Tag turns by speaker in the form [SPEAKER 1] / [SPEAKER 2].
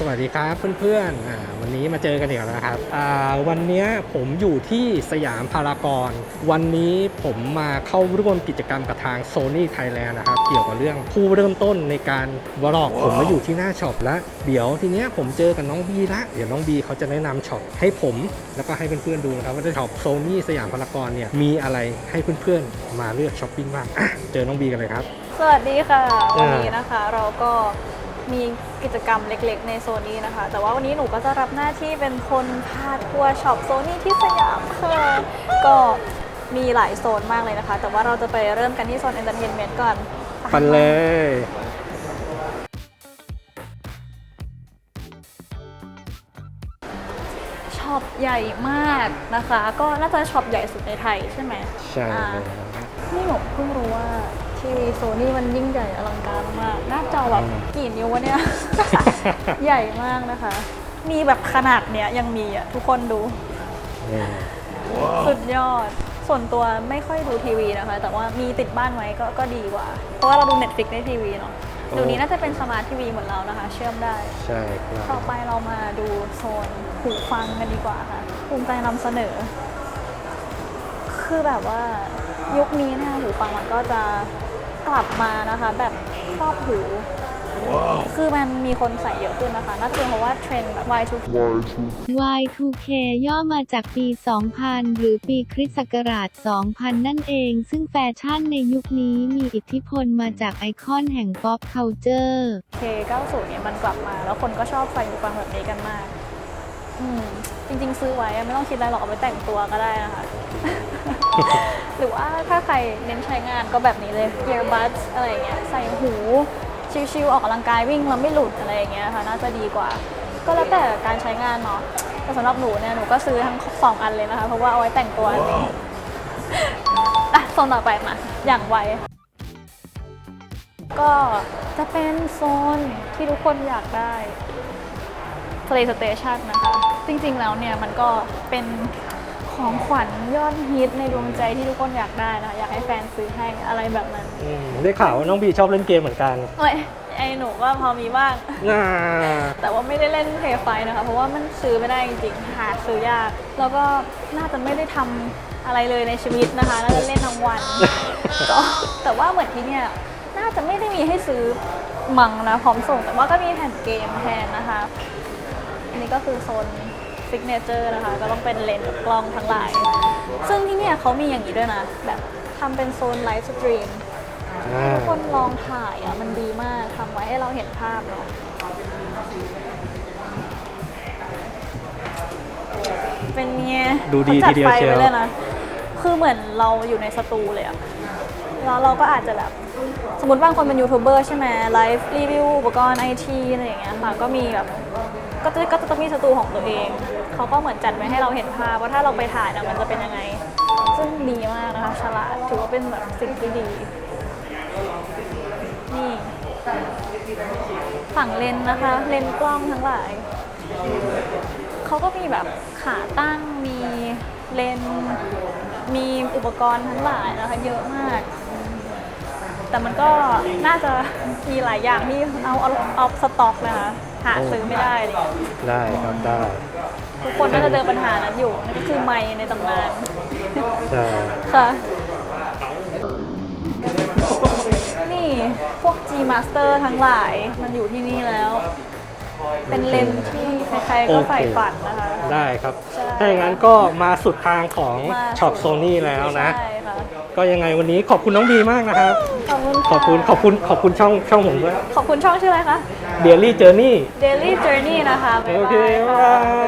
[SPEAKER 1] สวัสดีครับเพื่อนๆวันนี้มาเจอกันอีกแล้วนะครับวันนี้ผมอยู่ที่สยามพารากอนวันนี้ผมมาเข้าร่วมกิจกรรมกับทาง Sony Thailand นะครับ เกี่ยวกับเรื่องผู้เริ่มต้นในการวอลอกผมมาอยู่ที่หน้าช็อปแล้ว เดี๋ยวทีเนี้ยผมเจอกับน้องบีละเดี๋ยวน้องบีเขาจะแนะนำช็อปให้ผม แล้วก็ให้เพื่อนๆดูนะครับว่าช็อป Sony สยามพารากอนเนี่ยมีอะไรให้เพื่อนๆมาเลือกช้อปปิ้งบ้างเจอน้องบีกันเลยครับ
[SPEAKER 2] สวัสดีค่ะวันนี้นะคะเราก็ มีกิจกรรมเล็กๆ ในโซนนี้นะคะ แต่ว่าวันนี้หนูก็จะรับหน้าที่เป็นคนพาทัวร์ช็อปโซนี่ที่สยามค่ะก็มีหลายโซนมากเลยนะคะ แต่ว่าเราจะไปเริ่มกันที่โซนเอนเตอร์เทนเมนต์ก่อน
[SPEAKER 1] ปันเลย
[SPEAKER 2] ช็อปใหญ่มากนะคะ ก็น่าจะช็อปใหญ่สุดในไทยใช่ไหม
[SPEAKER 1] ใช่
[SPEAKER 2] อ่า
[SPEAKER 1] เลย
[SPEAKER 2] นี่หนูเพิ่งรู้ว่า ทีวีโซนี่มันยิ่งใหญ่อลังการมาก หน้าจอแบบกี่นิ้ววะเนี่ย ใหญ่มากนะคะ มีแบบขนาดเนี้ยยังมีอะ ทุกคนดู
[SPEAKER 1] นี่
[SPEAKER 2] สุดยอด ส่วนตัวไม่ค่อยดูทีวีนะคะ แต่ว่ามีติดบ้านไว้ก็ก็ดีกว่า เพราะว่าเราดู Netflix ในทีวีเนาะเดี๋ยวนี้น่าจะเป็นสมาร์ททีวีเหมือนเรานะคะ เชื่อมได้
[SPEAKER 1] ใช่ครั
[SPEAKER 2] ต่อบไปเรามาดูโซนหูฟังกันดีกว่าค่ะภูมิใจนำเสนอ คือแบบว่า ยุคนี้เนี่ยหูฟังมันก็จะกลับมานะคะ แบบครอบหู คือมันมีคนใส่เยอะขึ้นนะคะน่าจะเป็นเพราะว่าเทรนด์แบบ Y2K
[SPEAKER 3] Y2K ย่อมาจากปี 2000 หรือปีคริสต์ศักราช 2000 นั่นเอง ซึ่งแฟชั่นในยุคนี้มีอิทธิพลมาจากไอคอนแห่ง pop culture
[SPEAKER 2] K90 เนี่ยมันกลับมา แล้วคนก็ชอบใส่หูฟังแบบนี้กันมากอืม จริงๆ ซื้อไว้อะไม่ต้องคิดอะไรหรอกเอาไปแต่งตัวก็ได้นะคะ หรือว่าถ้าใครเน้นใช้งานก็แบบนี้เลย earbuds อะไรอย่างเงี้ยใส่หูชิวๆออกกำลังกายวิ่งแล้วไม่หลุดอะไรอย่างเงี้ยค่ะน่าจะดีกว่า ก็แล้วแต่การใช้งานเนาะแต่สำหรับหนูเนี่ยหนูก็ซื้อทั้งสองอันเลยนะคะ เพราะว่าเอาไว้แต่งตัวอันนี้อะโซนต่อไปมาอย่างไวก็จะเป็นโซนที่ทุกคนอยากได้ PlayStation นะคะ จริงๆแล้วเนี่ยมันก็เป็นของขวัญยอดฮิตในดวงใจที่ทุกคนอยากได้นะคะอยากให้แฟนซื้อให้อะไรแบบนั้น
[SPEAKER 1] อืมได้ข่าวว่าน้องบีชอบเล่นเกมเหมือนกัน
[SPEAKER 2] เอ้ยไอ้หนูก็พอมีบ้าง
[SPEAKER 1] น่า
[SPEAKER 2] แต่ว่าไม่ได้เล่นเพย์ไฟนะคะ เพราะว่ามันซื้อไม่ได้จริงๆ หาซื้อยาก แล้วก็น่าจะไม่ได้ทำอะไรเลยในชีวิตนะคะ น่าจะเล่นทั้งวัน ก็แต่ว่าเหมือนที่เนี่ย น่าจะไม่ได้มีให้ซื้อมังนะพร้อมส่ง แต่ว่าก็มีแผ่นเกมแทนนะคะอั นนี้ก็คือโซนซิกเนเจอร์นะคะ ก็ต้องเป็นเลนส์กับกล้องทั้งหลาย ซึ่งที่เนี่ยเขามีอย่างนี้ด้วยนะ แบบทำเป็นโซนไลฟ์สตรีม
[SPEAKER 1] อ่า
[SPEAKER 2] ทุกคนลองถ่ายอะ มันดีมากทำไว้ให้เราเห็นภาพเนาะเป็นไง
[SPEAKER 1] ดูดี
[SPEAKER 2] ขาจั
[SPEAKER 1] ทีเดียว
[SPEAKER 2] ไฟ
[SPEAKER 1] เชียว
[SPEAKER 2] ไเลยนะ คือเหมือนเราอยู่ในสตูเลยอะแล้วเราก็อาจจะแบบ สมมติบางคนเป็นยูทูบเบอร์ใช่ไหมไลฟ์รีวิวอุปกรณ์ไอทีอะไรอย่างเงี้ยค่ะ ก็มีแบบ ก็จะก็จะต้องมีสตูของตัวเอง เขาก็เหมือนจัดไว้ให้เราเห็นภาพว่าถ้าเราไปถ่ายนะมันจะเป็นยังไง ซึ่งดีมากนะคะฉลาดถือว่าเป็นแบบสิ่งที่ดี นี่ฝั่งเลนนะคะ เลนกล้องทั้งหลายเขาก็มีแบบขาตั้งมีเลนมีอุปกรณ์ทั้งหลายนะคะ เยอะมาก แต่มันก็น่าจะมีหลายอย่างที่เอาเอาเอาสต็อกนะคะ หาซื้อไม่ได้เลย
[SPEAKER 1] ได้ครับได้
[SPEAKER 2] ทุกคนก็จะเจอปัญหานั้นอยู่นั่นก็คือไมค์ในตำนาน
[SPEAKER 1] ใช่
[SPEAKER 2] ค่ะ นี่พวก G Master ทั้งหลายมันอยู่ที่นี่แล้ว เป็นเลนส์ที่ใครๆก็ใฝ่ฝันนะคะ
[SPEAKER 1] ได้ครับ
[SPEAKER 2] ใช่
[SPEAKER 1] ถ้าอย่างนั้นก็มาสุดทางของ
[SPEAKER 2] มา
[SPEAKER 1] ช็อปโซนี่แล้วนะ
[SPEAKER 2] ใช่ค่ะ
[SPEAKER 1] ก็ยังไงวันนี้ขอบคุณน้องบีมากนะครับ
[SPEAKER 2] ขอบคุณ
[SPEAKER 1] ขอบคุณขอบคุณขอบคุณช่องช่องผมด้วย
[SPEAKER 2] ขอบคุณช่องชื่ออะไรคะ
[SPEAKER 1] Daily Journey
[SPEAKER 2] Daily Journey นะคะ บ๊าย
[SPEAKER 1] โอบาเค
[SPEAKER 2] ย
[SPEAKER 1] บ๊าย
[SPEAKER 2] ค่ะ
[SPEAKER 1] บาย